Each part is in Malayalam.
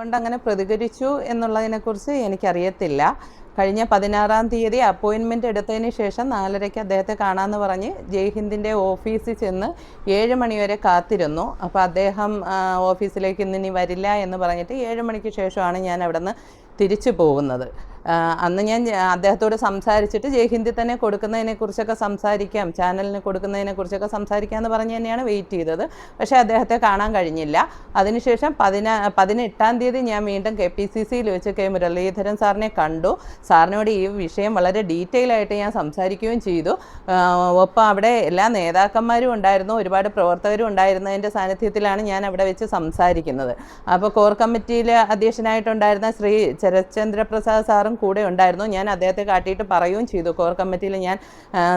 കൊണ്ട് അങ്ങനെ പ്രതികരിച്ചു എന്നുള്ളതിനെക്കുറിച്ച് എനിക്കറിയത്തില്ല. കഴിഞ്ഞ പതിനാറാം തീയതി അപ്പോയിൻമെന്റ് എടുത്തതിന് ശേഷം നാലരയ്ക്ക് അദ്ദേഹത്തെ കാണാമെന്ന് പറഞ്ഞ് ജയ്ഹിന്ദിന്റെ ഓഫീസിൽ ചെന്ന് ഏഴ് മണിവരെ കാത്തിരുന്നു. അപ്പോൾ അദ്ദേഹം ഓഫീസിലേക്ക് ഇന്നിനി വരില്ല എന്ന് പറഞ്ഞിട്ട് ഏഴ് മണിക്ക് ശേഷമാണ് ഞാൻ അവിടെ നിന്ന് തിരിച്ചു പോകുന്നത്. അന്ന് ഞാൻ അദ്ദേഹത്തോട് സംസാരിച്ചിട്ട് ജയ്ഹിന്ദി തന്നെ കൊടുക്കുന്നതിനെക്കുറിച്ചൊക്കെ സംസാരിക്കാം ചാനലിന് കൊടുക്കുന്നതിനെക്കുറിച്ചൊക്കെ സംസാരിക്കാമെന്ന് പറഞ്ഞ് തന്നെയാണ് വെയിറ്റ് ചെയ്തത്. പക്ഷേ അദ്ദേഹത്തെ കാണാൻ കഴിഞ്ഞില്ല. അതിനുശേഷം പതിനാ പതിനെട്ടാം തീയതി ഞാൻ വീണ്ടും കെ പി സി സിയിൽ വെച്ച് കെ മുരളീധരൻ സാറിനെ കണ്ടു. സാറിനോട് ഈ വിഷയം വളരെ ഡീറ്റെയിൽ ആയിട്ട് ഞാൻ സംസാരിക്കുകയും ചെയ്തു. ഒപ്പം അവിടെ എല്ലാ നേതാക്കന്മാരും ഉണ്ടായിരുന്നു ഒരുപാട് പ്രവർത്തകരും ഉണ്ടായിരുന്നതിന്റെ സാന്നിധ്യത്തിലാണ് ഞാൻ അവിടെ വെച്ച് സംസാരിക്കുന്നത്. അപ്പോൾ കോർ കമ്മിറ്റിയിൽ അധ്യക്ഷനായിട്ടുണ്ടായിരുന്ന ശ്രീ ശരത്ചന്ദ്ര പ്രസാദ് സാറും കൂടെ ഉണ്ടായിരുന്നു. ഞാൻ അദ്ദേഹത്തെ കാട്ടിയിട്ട് പറയുകയും ചെയ്തു. കോർ കമ്മിറ്റിയിൽ ഞാൻ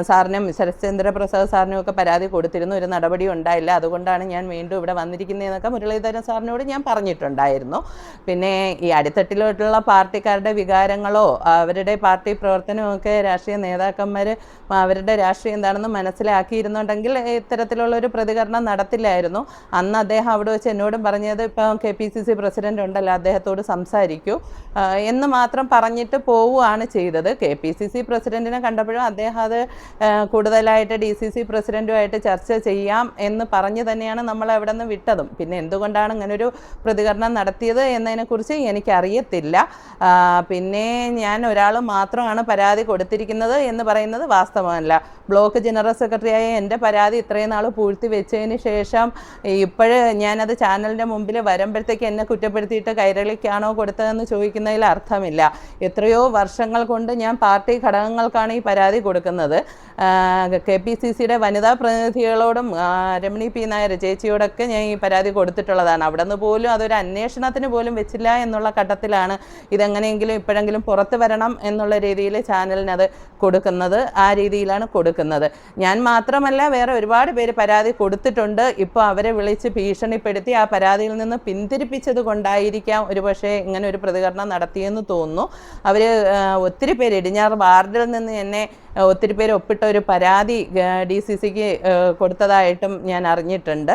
സാറിനും ശരത്ചന്ദ്ര പ്രസാദ് സാറിനും ഒക്കെ പരാതി കൊടുത്തിരുന്നു. ഒരു നടപടി ഉണ്ടായില്ല. അതുകൊണ്ടാണ് ഞാൻ വീണ്ടും ഇവിടെ വന്നിരിക്കുന്നതെന്നൊക്കെ മുരളീധരൻ സാറിനോട് ഞാൻ പറഞ്ഞിട്ടുണ്ടായിരുന്നു. പിന്നെ ഈ അടിത്തട്ടിലോട്ടുള്ള പാർട്ടിക്കാരുടെ വികാരങ്ങളോ അവരുടെ പാർട്ടി പ്രവർത്തനമൊക്കെ രാഷ്ട്രീയ നേതാക്കന്മാർ അവരുടെ രാഷ്ട്രീയം എന്താണെന്ന് മനസ്സിലാക്കിയിരുന്നുണ്ടെങ്കിൽ ഇത്തരത്തിലുള്ള ഒരു പ്രതികരണം നടത്തില്ലായിരുന്നു. അന്ന് അദ്ദേഹം അവിടെ വെച്ച് എന്നോടും പറഞ്ഞത് ഇപ്പം K P C C president ഉണ്ടല്ലോ അദ്ദേഹത്തോട് സംസാരിക്കൂ. എന്ന് മാത്രം പറഞ്ഞിട്ട് പോവുകയാണ് ചെയ്തത്. കെ പി സി സി പ്രസിഡന്റിനെ കണ്ടപ്പോഴും അദ്ദേഹം അത് കൂടുതലായിട്ട് ഡി സി സി പ്രസിഡന്റുമായിട്ട് ചർച്ച ചെയ്യാം എന്ന് പറഞ്ഞ് തന്നെയാണ് നമ്മൾ അവിടെ നിന്ന് വിട്ടതും. പിന്നെ എന്തുകൊണ്ടാണ് ഇങ്ങനൊരു പ്രതികരണം നടത്തിയത് എന്നതിനെക്കുറിച്ച് എനിക്കറിയത്തില്ല. പിന്നെ ഞാൻ ഒരാൾ മാത്രമാണ് പരാതി കൊടുത്തിരിക്കുന്നത് എന്ന് പറയുന്നത് വാസ്തവമല്ല. ബ്ലോക്ക് ജനറൽ സെക്രട്ടറിയായ എന്റെ പരാതി ഇത്രയും നാൾ പൂഴ്ത്തി വെച്ചതിന് ശേഷം ഇപ്പോഴ് ഞാനത് ചാനലിന്റെ മുമ്പിൽ വരുമ്പോഴത്തേക്ക് എന്നെ കുറ്റപ്പെടുത്തിയിട്ട് കൈരളിക്കാണോ കൊടുത്തതെന്ന് ചോദിക്കുന്നതിൽ അർത്ഥമില്ല എത്രയോ വർഷങ്ങൾ കൊണ്ട് ഞാൻ പാർട്ടി ഘടകങ്ങൾക്കാണ് ഈ പരാതി കൊടുക്കുന്നത്. കെ പി സി സിയുടെ വനിതാ പ്രതിനിധികളോടും രമണി പി. നായർ ചേച്ചിയോടൊക്കെ ഞാൻ ഈ പരാതി കൊടുത്തിട്ടുള്ളതാണ്. അവിടെ നിന്ന് പോലും അതൊരു അന്വേഷണത്തിന് പോലും വെച്ചില്ല എന്നുള്ള ഘട്ടത്തിലാണ് ഇതെങ്ങനെയെങ്കിലും ഇപ്പോഴെങ്കിലും പുറത്ത് വരണം എന്നുള്ള രീതിയിൽ ചാനലിനത് കൊടുക്കുന്നത് ആ രീതിയിലാണ് കൊടുക്കുന്നത്. ഞാൻ മാത്രമല്ല വേറെ ഒരുപാട് പേര് പരാതി കൊടുത്തിട്ടുണ്ട്. ഇപ്പോൾ അവരെ വിളിച്ച് ഭീഷണിപ്പെടുത്തി ആ പരാതിയിൽ നിന്ന് പിന്തിരിപ്പിച്ചത് കൊണ്ടായിരിക്കാം ഒരുപക്ഷെ ഇങ്ങനെ ഒരു പ്രതികരണം നടത്തിയെന്ന് തോന്നുന്നു. അവർ ഒത്തിരി പേര് ഇടിഞ്ഞാറ് വാർഡിൽ നിന്ന് എന്നെ ഒത്തിരി പേര് ഒപ്പിട്ട ഒരു പരാതി ഡി സി സിക്ക് കൊടുത്തതായിട്ടും ഞാൻ അറിഞ്ഞിട്ടുണ്ട്.